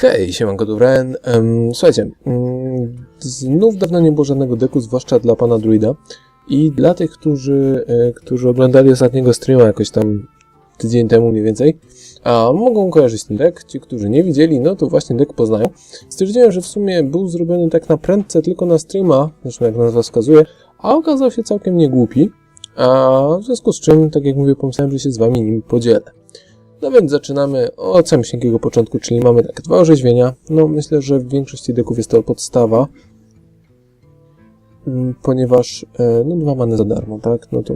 Hej, siemanko, Duren. Um, słuchajcie, um, znów dawno nie było żadnego deku, zwłaszcza dla pana druida. I dla tych, którzy, e, którzy oglądali ostatniego streama jakoś tam tydzień temu mniej więcej, a mogą kojarzyć ten deck. Ci, którzy nie widzieli, no to właśnie deck poznają. Stwierdziłem, że w sumie był zrobiony tak na prędce tylko na streama, zresztą jak nazwa wskazuje, a okazał się całkiem niegłupi. A w związku z czym, tak jak mówię, pomyślałem, że się z wami nim podzielę. No więc zaczynamy od samego początku, czyli mamy tak, dwa orzeźwienia. No myślę, że w większości deków jest to podstawa, mm, ponieważ e, no dwa many za darmo, tak? No to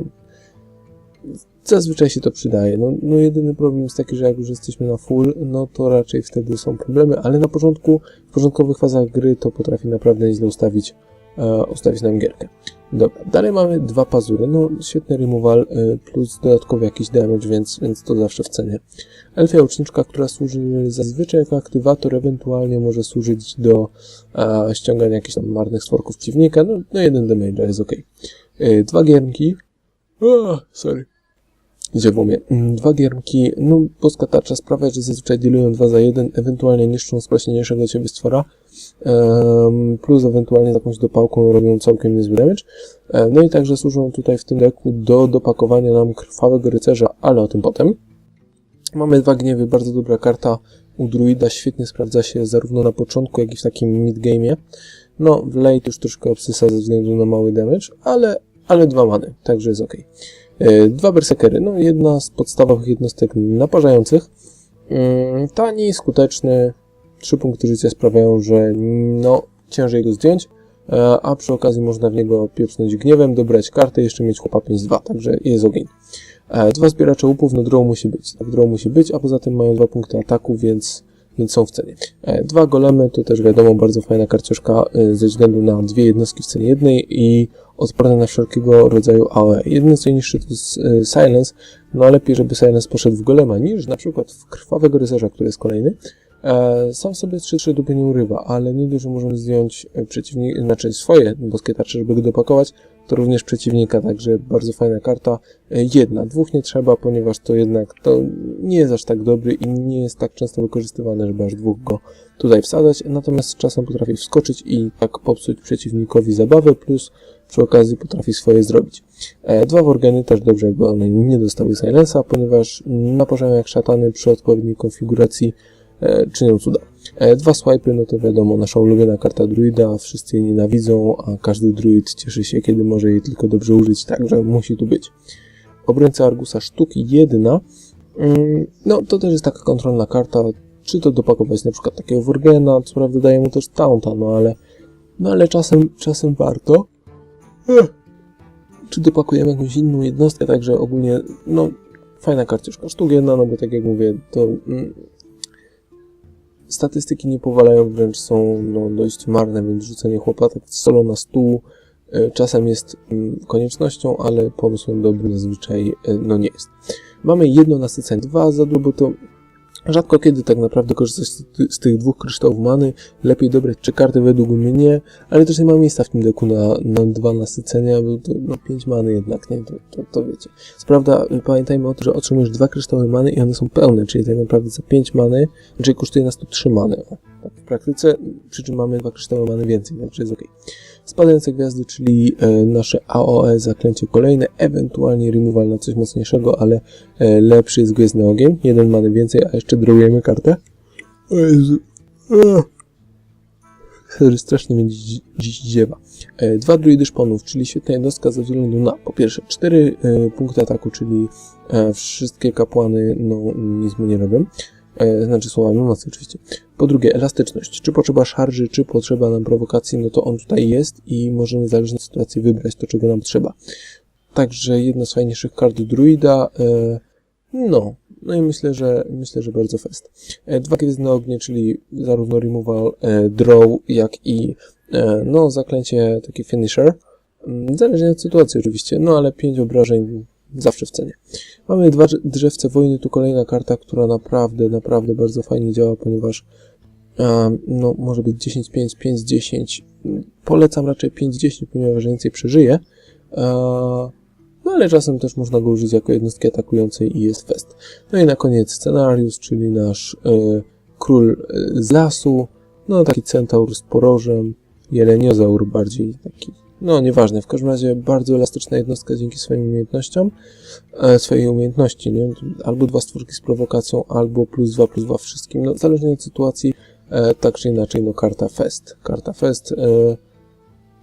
zazwyczaj się to przydaje. No, no jedyny problem jest taki, że jak już jesteśmy na full, no to raczej wtedy są problemy, ale na początku, w początkowych fazach gry to potrafi naprawdę nieźle ustawić, e, ustawić nam gierkę. Dobra, dalej mamy dwa pazury, no świetny removal e, plus dodatkowy jakiś damage, więc, więc to zawsze w cenie. Elfia uczniczka, która służy zazwyczaj jako aktywator, ewentualnie może służyć do e, ściągania jakichś tam marnych stworków przeciwnika, no, no jeden damage jest ok. Dwa giermki, o, sorry, umie. Mm, Dwa giermki, no boska tarcza sprawia, że zazwyczaj dealują 2 za 1, ewentualnie niszczą sprośniejszego ciebie stwora, plus ewentualnie z jakąś dopałką robią całkiem niezły damage. E, No i także służą tutaj w tym deku do dopakowania nam krwawego rycerza, ale o tym potem. Mamy dwa gniewy, bardzo dobra karta u druida, świetnie sprawdza się zarówno na początku, jak i w takim mid-game'ie. No, w late już troszkę obsysa ze względu na mały damage, ale, ale dwa many, także jest ok. E, Dwa berserkery, no jedna z podstawowych jednostek naparzających. Mm, Tani, skuteczny, trzy punkty życia sprawiają, że no ciężej go zdjąć, e, a przy okazji można w niego pieprznąć gniewem, dobrać kartę i jeszcze mieć chłopa 5-2, także jest ogień. E, Dwa zbieracze łupów, no draw musi być, tak draw musi być, a poza tym mają dwa punkty ataku, więc, więc są w cenie. Dwa golemy, to też wiadomo, bardzo fajna karciuszka e, ze względu na dwie jednostki w cenie jednej i odporne na wszelkiego rodzaju AOE. Jeden co niższy to jest e, Silence, no lepiej, żeby Silence poszedł w golema niż na przykład w krwawego rycerza, który jest kolejny. E, sam sobie 3-3 dupy nie urywa, ale nie że możemy zdjąć e, przeciwnik, znaczy swoje boskie tarcze, żeby go dopakować, to również przeciwnika, także bardzo fajna karta. E, Jedna, dwóch nie trzeba, ponieważ to jednak to nie jest aż tak dobry i nie jest tak często wykorzystywany, żeby aż dwóch go tutaj wsadzać, natomiast czasem potrafi wskoczyć i tak popsuć przeciwnikowi zabawę, plus przy okazji potrafi swoje zrobić. Dwa Worgeny też dobrze, jakby one nie dostały Silensa, ponieważ na poziomie jak szatany przy odpowiedniej konfiguracji czynią cuda. E, Dwa Swipe'y, no to wiadomo, nasza ulubiona karta druida, wszyscy jej nienawidzą, a każdy druid cieszy się, kiedy może jej tylko dobrze użyć, także musi tu być. Obrońca Argusa sztuki jedna, mm, no to też jest taka kontrolna karta, czy to dopakować na przykład takiego Worgena, co prawda daje mu też taunta, no ale, no ale czasem, czasem warto. Czy dopakujemy jakąś inną jednostkę, także ogólnie, no, fajna karciuszka. Sztuk jedna, no bo tak jak mówię, to mm, statystyki nie powalają, wręcz są no, dość marne, więc rzucenie chłopa tak solo na stół e, czasem jest mm, koniecznością, ale pomysłem dobrym zazwyczaj e, no nie jest. Mamy jedno nasycenie, dwa za bo to rzadko kiedy tak naprawdę korzystać z, ty- z tych dwóch kryształów many, lepiej dobrać trzy karty według mnie, ale też nie ma miejsca w tym deku na, na dwa nasycenia, bo to no, pięć many jednak, nie, to, to, to wiecie. Co prawda, y, pamiętajmy o tym, że otrzymujesz dwa kryształy many i one są pełne, czyli tak naprawdę za pięć many, czyli kosztuje nas to trzy many, o, tak w praktyce, przy czym mamy dwa kryształy many więcej, także jest ok. Spadające gwiazdy, czyli e, nasze AOE, zaklęcie kolejne, ewentualnie removal na coś mocniejszego, ale e, lepszy jest gwiezdny ogień, jeden many więcej, a jeszcze drogujemy kartę. O Jezu. Sorry, strasznie mnie dziś, dziewa. E, Dwa druidy szponów, czyli świetna jednostka ze względu na, po pierwsze, cztery e, punkty ataku, czyli wszystkie kapłany, no, nic mu nie robią. E, znaczy słowami mocy oczywiście. Po drugie, elastyczność. Czy potrzeba szarży, czy potrzeba nam prowokacji, no to on tutaj jest i możemy zależnie od sytuacji wybrać to, czego nam trzeba. Także jedna z fajniejszych kart druida. E, no, no i myślę, że myślę, że bardzo fest. E, dwa gwiezdne ognie, czyli zarówno removal, draw, jak i no, zaklęcie taki finisher. Mm, Zależnie od sytuacji oczywiście, no ale pięć obrażeń zawsze w cenie. Mamy dwa drze- drzewce wojny, tu kolejna karta, która naprawdę, naprawdę bardzo fajnie działa, ponieważ no, może być 10-5, 5-10. Polecam raczej 5-10, ponieważ więcej przeżyje. No ale czasem też można go użyć jako jednostki atakującej i jest fest. No i na koniec scenariusz, czyli nasz e, król e, z lasu, no taki centaur z porożem, jeleniozaur bardziej taki, no nieważne, w każdym razie bardzo elastyczna jednostka dzięki swoim umiejętnościom, e, swojej umiejętności, nie? Albo dwa stworki z prowokacją, albo plus dwa, plus dwa wszystkim, no zależnie od sytuacji, e, tak czy inaczej, no karta Fest. Karta Fest e,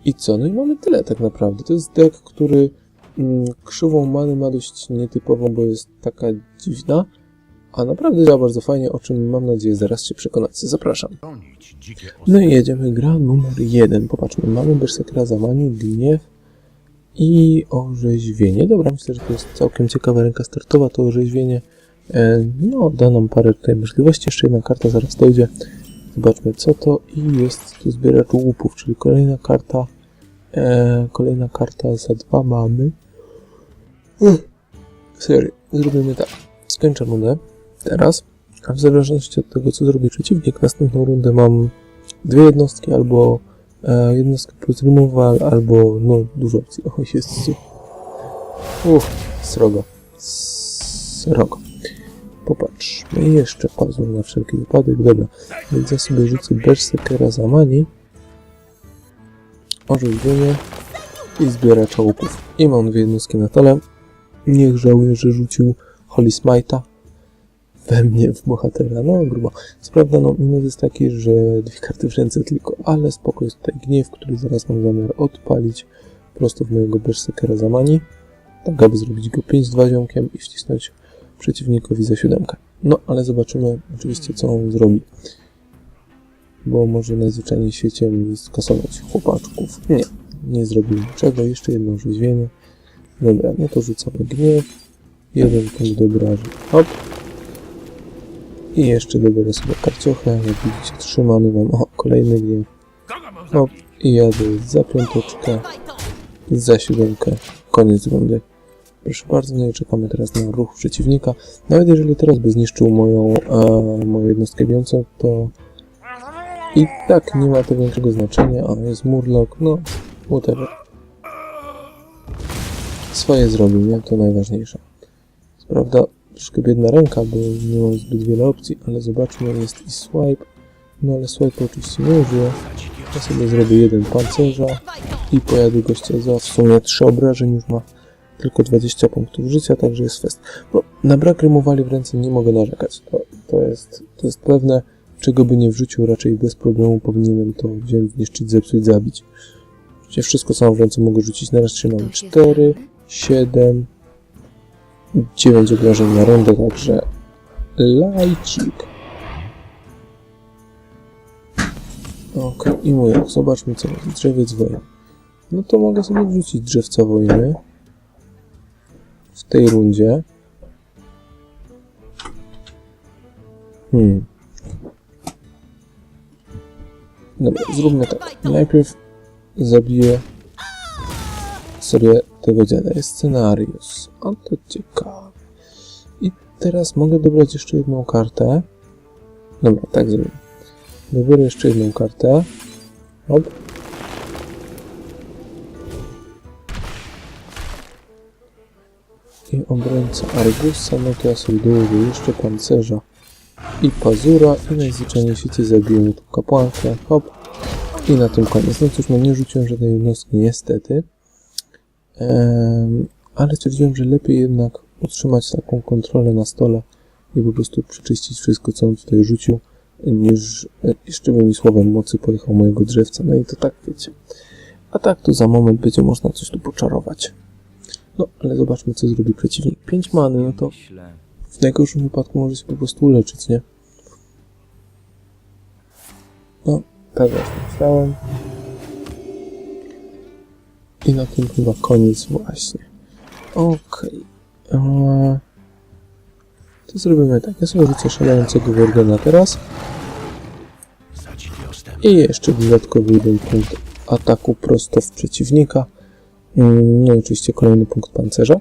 i co? No i mamy tyle tak naprawdę. To jest deck, który mm, krzywą many ma dość nietypową, bo jest taka dziwna, a naprawdę działa bardzo fajnie, o czym mam nadzieję zaraz się przekonacie. Zapraszam. No i jedziemy, gra numer jeden. Popatrzmy, mamy Berserkera Zamani, Gniew i Orzeźwienie. Dobra, myślę, że to jest całkiem ciekawa ręka startowa, to Orzeźwienie. E, no, da nam parę tutaj możliwości. Jeszcze jedna karta zaraz dojdzie. Zobaczmy co to i jest tu zbieracz łupów, czyli kolejna karta e, kolejna karta za dwa mamy. Ech, Serio, zrobimy tak. Skończę rundę teraz, a w zależności od tego co zrobi przeciwnik, następną rundę mam dwie jednostki, albo e, jednostkę plus removal, albo no dużo opcji. O, jest Uff, srogo. Srogo. Popatrzmy jeszcze pazur na wszelki wypadek. Dobra, więc ja sobie rzucę Berserkera za mani, orzeźwienie i zbieracza łupów. I mam dwie jednostki na tole. Niech żałuje, że rzucił Holy Smite'a we mnie w bohatera. No grubo. Co no minus jest taki, że dwie karty w ręce tylko, ale spoko jest tutaj gniew, który zaraz mam zamiar odpalić prosto w mojego Berserkera za mani, tak aby zrobić go 5-2 ziomkiem i wcisnąć przeciwnikowi za siódemkę. No, ale zobaczymy oczywiście, co on zrobi. Bo może najzwyczajniej świecie mi skasować chłopaczków. Nie, nie zrobił niczego. Jeszcze jedno rzeźwienie. Dobra, no to rzucamy gniew. Jeden punkt obrażeń. Hop. I jeszcze dobiorę sobie karciochę. Jak widzicie, trzymany mam. O, kolejny gniew. Kogo mam Hop. I jadę za piąteczkę, za siódemkę. Koniec rundy. Proszę bardzo, no i czekamy teraz na ruch przeciwnika. Nawet jeżeli teraz by zniszczył moją, e, moją jednostkę bijącą, to i tak nie ma to większego znaczenia. A, jest Murloc, no, whatever. Swoje zrobił, nie? To najważniejsze. Prawda, troszkę biedna ręka, bo nie mam zbyt wiele opcji, ale zobaczmy, jest i swipe. No ale swipe oczywiście nie użyję. Ja sobie zrobię jeden pancerza i pojadę gościa za w sumie 3 obrażeń, już ma tylko 20 punktów życia, także jest fest. No, na brak rymowali w ręce nie mogę narzekać. To, to, jest, to jest pewne, czego by nie wrzucił, raczej bez problemu powinienem to wziąć, zniszczyć, zepsuć, zabić. Przecież wszystko co mam w ręce mogę rzucić. Na raz trzymam 4, 7, 9 obrażeń na rundę, także lajcik. Okej, i mój ok. Zobaczmy co jest. Drzewiec wojny. No to mogę sobie wrzucić drzewca wojny. W tej rundzie. Hmm. Dobra, zróbmy tak. Najpierw zabiję sobie tego. Jest scenariusz. A to ciekawe. I teraz mogę dobrać jeszcze jedną kartę. Dobra, tak zrobię. Dobiorę jeszcze jedną kartę. Hop. I obrońca Argusa, no to ja sobie dołożę jeszcze pancerza i pazura i najzwyczajniej w świecie zabiję mu kapłankę. Hop. I na tym koniec. No cóż, no nie rzuciłem żadnej jednostki niestety. Ale stwierdziłem, że lepiej jednak utrzymać taką kontrolę na stole i po prostu przeczyścić wszystko, co on tutaj rzucił niż e, jeszcze by mi słowem mocy pojechał mojego drzewca. No i to tak wiecie. A tak to za moment będzie można coś tu poczarować. No, ale zobaczmy, co zrobi przeciwnik. 5 many, no to w najgorszym wypadku może się po prostu uleczyć, nie? No, tak właśnie myślałem. I na tym chyba koniec właśnie. Okej. Eee, To zrobimy tak. Ja sobie rzucę szalejącego Worgena teraz. I jeszcze dodatkowy jeden punkt ataku prosto w przeciwnika. Mm, No i oczywiście kolejny punkt pancerza.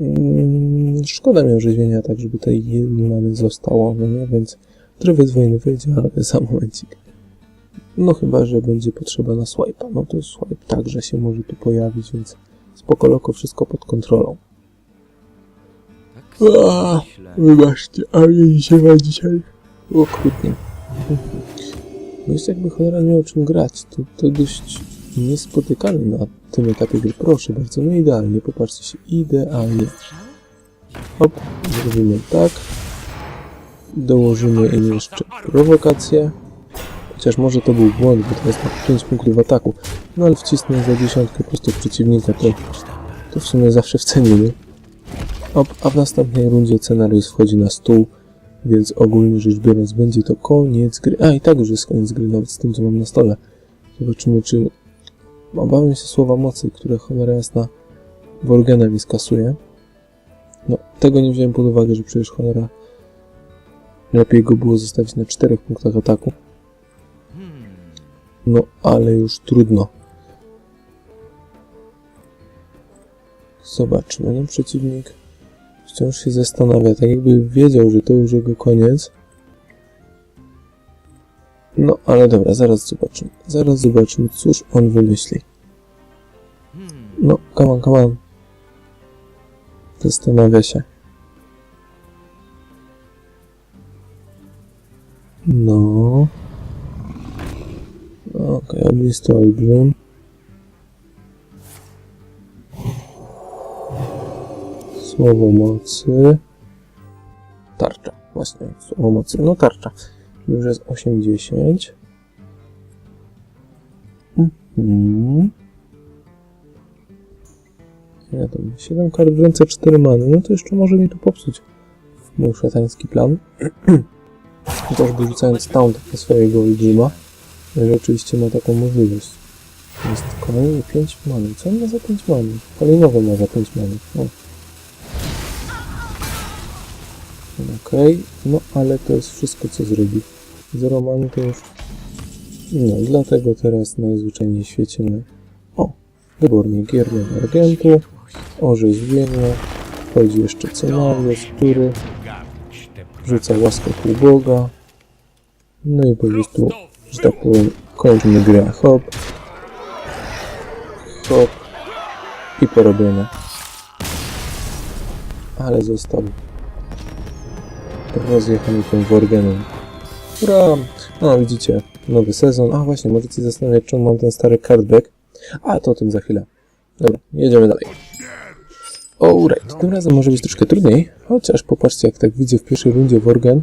Mm, Szkoda mi orzeźwienia tak, żeby tej jednej mamy zostało, no nie? Więc drewiec wojny wyjdzie, ale za momencik. No chyba, że będzie potrzeba na swipe'a. No to swipe także się może tu pojawić, więc spoko loko, wszystko pod kontrolą. Tak. Wybaczcie, a mnie dzisiaj ma dzisiaj Okrutnie. No jest jakby cholera nie o czym grać. To, to dość niespotykane na tym etapie gry. Proszę bardzo, no idealnie, popatrzcie się, idealnie. Hop, zrobimy tak. Dołożymy im jeszcze prowokację. Chociaż może to był błąd, bo jest na 5 punktów ataku. No ale wcisnę za dziesiątkę prosto przeciwnika, to, to w sumie zawsze w cenie, nie? A w następnej rundzie scenariusz wchodzi na stół, więc ogólnie rzecz biorąc będzie to koniec gry. A i tak już jest koniec gry, nawet z tym co mam na stole. Zobaczymy czy... Obawiam się słowa mocy, które cholera jasna Worgena mi skasuje. No, tego nie wziąłem pod uwagę, że przecież cholera lepiej go było zostawić na 4 punktach ataku. No, ale już trudno. Zobaczmy, no przeciwnik wciąż się zastanawia, tak jakby wiedział, że to już jego koniec. No, ale dobra, zaraz zobaczymy. Zaraz zobaczymy, cóż on wymyśli. No, come on, come on. Zastanawia się. Okay, ognisty olbrzym. Słowo mocy. Tarcza. Właśnie, słowo mocy. No tarcza. Już jest 80. Mhm. Ja tam 7 kart w ręce, 4 many. No to jeszcze może mi tu popsuć mój szatański plan. Chociażby rzucając taunt na swojego olbrzyma. Jeżeli oczywiście ma taką możliwość. Jest kolejny 5 many. Co on ma za 5 many? Kolejnowy ma za 5 many. O. Okej, no ale to jest wszystko co zrobi. Zero many to już... No, dlatego teraz najzwyczajniej w. O! Wybornie giernego agentu, orzeźwienie, wchodzi jeszcze scenariusz, który rzuca łaskę półboga. No i po prostu, że tak powiem, kończymy grę. Hop. Hop. I porobione. Ale został rozjechany tym Worgenem. Ura! No widzicie, nowy sezon. A właśnie, możecie się zastanawiać, czemu mam ten stary cardback. A, to o tym za chwilę. Dobra, jedziemy dalej. Alright, tym razem może być troszkę trudniej, chociaż popatrzcie, jak tak widzę w pierwszej rundzie Worgen.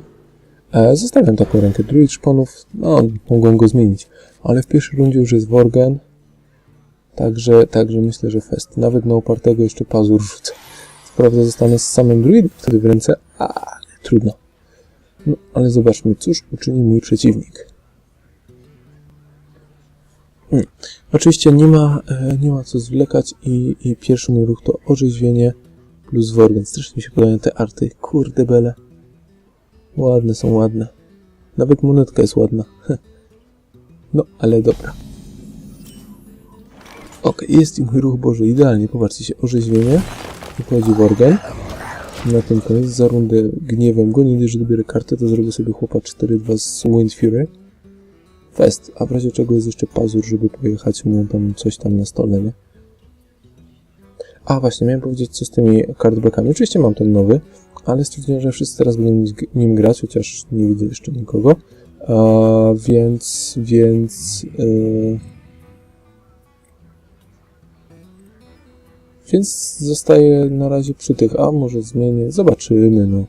E, zostawiam taką rękę druid szponów, no, mogą go zmienić, ale w pierwszej rundzie już jest Worgen, także, także myślę, że fest. Nawet na opartego jeszcze pazur rzucę. Prawda zostanę z samym druidem wtedy w ręce, ale trudno. No, ale zobaczmy, cóż uczyni mój przeciwnik. Hmm. Oczywiście nie ma, e, nie ma co zwlekać i, i pierwszy mój ruch to orzeźwienie plus Worgen. Strasznie mi się podobają te arty. Kurde bele. Ładne są, ładne. Nawet monetka jest ładna. No, ale dobra. Ok, jest i mój ruch Boże, idealnie. Popatrzcie się, orzeźwienie. Wychodzi Worgen. Na tym koniec. Za rundę gniewem go. Nie dość, że dobierę kartę, to zrobię sobie chłopa 4-2 z Wind Fury. Fest, a w razie czego jest jeszcze pazur, żeby pojechać mu tam coś tam na stole, nie? A właśnie, miałem powiedzieć co z tymi cardbackami. Oczywiście mam ten nowy, ale stwierdziłem, że wszyscy teraz będą nim grać, chociaż nie widzę jeszcze nikogo. Więc, więc... Yy... Więc zostaję na razie przy tych, a może zmienię, zobaczymy, no.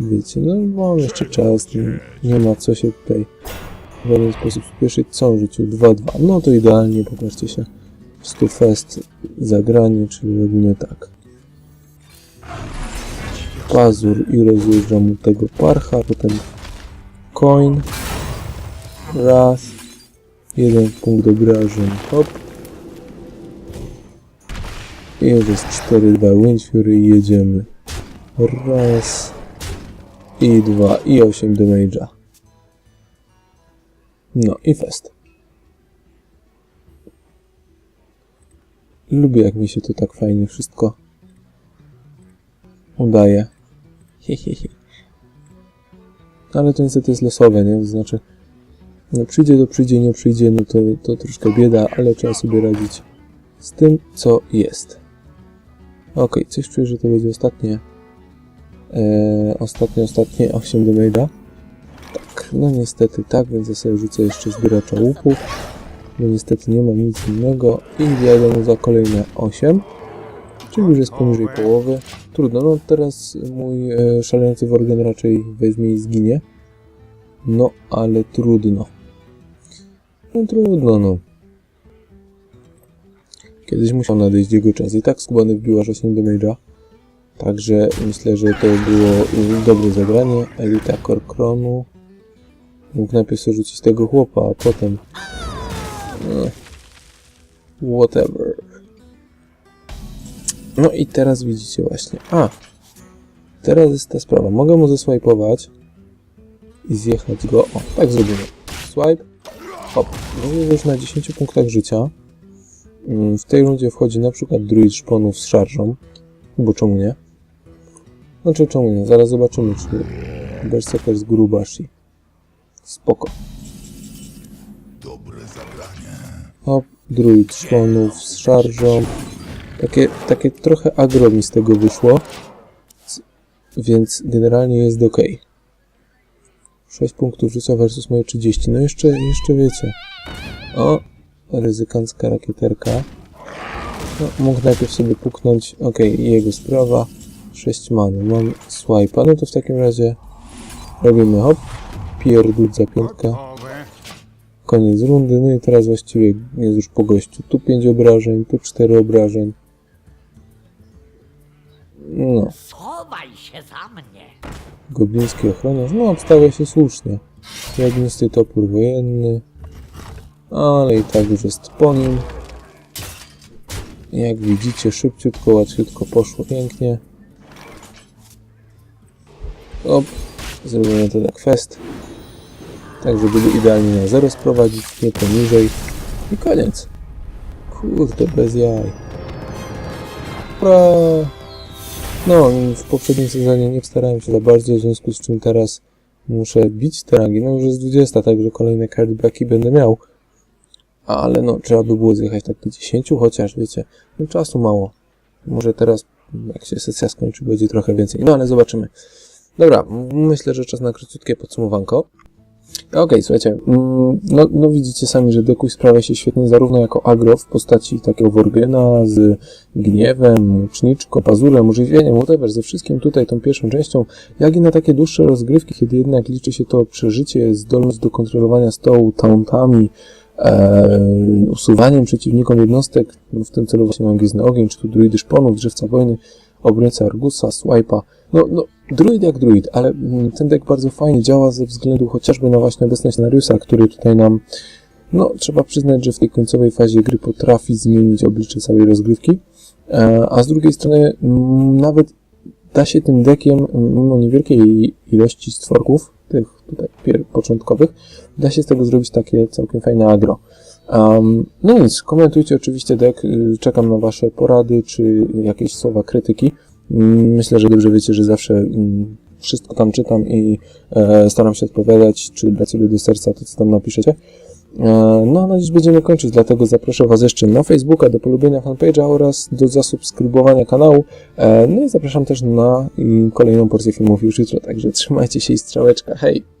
Wiecie, no mam jeszcze czas, nie, ma co się tutaj w żaden sposób spieszyć. Co on rzucił? 2-2. No to idealnie, popatrzcie się. 100 fest zagranie, czyli robimy tak. Pazur i rozjeżdżam mu tego parcha, potem coin, raz, jeden punkt obrażeń, hop. I jest 4-2 Wind Fury i jedziemy. Raz, i 2 i 8 damage'a. No i fest. Lubię jak mi się to tak fajnie wszystko udaje. Hehehe. Ale to niestety jest losowe, nie? To znaczy, no przyjdzie to przyjdzie, nie przyjdzie, no to, to troszkę bieda, ale trzeba sobie radzić z tym, co jest. Okej, coś czuję, że to będzie ostatnie E, ostatnie, ostatnie 8 damage'a. Tak, no niestety tak, więc ja sobie rzucę jeszcze zbieracza łupów. No niestety nie mam nic innego i mu za kolejne 8. Czyli już jest poniżej połowy. Trudno, no teraz mój e, szalejący Worgen raczej weźmie i zginie. No, ale trudno. No trudno, no. Kiedyś musiał nadejść jego czas. I tak skubany wbił aż 8 damage'a. Także myślę, że to było dobre zagranie. Elita Korkronu. Mógł najpierw rzucić tego chłopa, a potem... Whatever. No i teraz widzicie właśnie. A! Teraz jest ta sprawa. Mogę mu zeswipe'ować i zjechać go. O, tak zrobimy. Swipe. Hop. Mówię już na 10 punktach życia. Mm, W tej rundzie wchodzi na przykład druid szponów z szarżą. Bo czemu nie? Znaczy czemu nie? Zaraz zobaczymy, czy Berserker z Gurubashi. Spoko. Hop, druid szponów z szarżą. Takie, takie trochę agro mi z tego wyszło. Więc generalnie jest ok. 6 punktów życia versus moje 30. No jeszcze, jeszcze wiecie. O, ryzykancka rakieterka. No, mógł najpierw sobie puknąć. Ok, jego sprawa. 6 many. Mam swipe'a. No to w takim razie robimy hop. Pierdut za piątkę. Koniec rundy, no i teraz właściwie jest już po gościu. Tu 5 obrażeń, tu 4 obrażeń. No, Schowaj się za mnie. gobliński ochroniarz, no obstawia się słusznie. Jagnisty topór wojenny, ale i tak już jest po nim. Jak widzicie, szybciutko, łatwiutko poszło pięknie. Op, zrobimy to tak fest. Tak, żeby go idealnie na zero sprowadzić, nie poniżej. I koniec. Kurde, bez jaj. Ura! No, w poprzednim sezonie nie starałem się za bardzo, w związku z czym teraz muszę bić te rangi. No już jest 20, także kolejne cardbacki będę miał. Ale no, trzeba by było zjechać tak do 10, chociaż wiecie, no, czasu mało. Może teraz, jak się sesja skończy, będzie trochę więcej. No, ale zobaczymy. Dobra, myślę, że czas na króciutkie podsumowanko. Okej, słuchajcie, mm, no, no widzicie sami, że Dekuj sprawia się świetnie zarówno jako agro w postaci takiego Worgena z gniewem, łuczniczką, pazurem, używieniem, whatever, ze wszystkim tutaj tą pierwszą częścią, jak i na takie dłuższe rozgrywki, kiedy jednak liczy się to przeżycie, zdolność do kontrolowania stołu, tauntami, e, usuwaniem przeciwnikom jednostek, no w tym celu właśnie mam Gwiezdny Ogień, czy tu Druidy Szponów, Drzewca Wojny, Obrońca Argusa, Swipe'a, no, no, druid jak druid, ale mm, ten deck bardzo fajnie działa ze względu chociażby na właśnie obecność scenariusza, który tutaj nam, no, trzeba przyznać, że w tej końcowej fazie gry potrafi zmienić oblicze całej rozgrywki, e, a z drugiej strony mm, nawet da się tym deckiem, mm, mimo niewielkiej ilości stworków, tych tutaj początkowych, da się z tego zrobić takie całkiem fajne agro. Um, no nic, komentujcie oczywiście deck, y, czekam na Wasze porady, czy jakieś słowa krytyki. Mm, Myślę, że dobrze wiecie, że zawsze mm, wszystko tam czytam i e, staram się odpowiadać, czy sobie do serca to, co tam napiszecie. E, no, na dziś będziemy kończyć, dlatego zaproszę Was jeszcze na Facebooka, do polubienia fanpage'a oraz do zasubskrybowania kanału. E, no i zapraszam też na kolejną porcję filmów już jutro, także trzymajcie się i strzałeczka. Hej!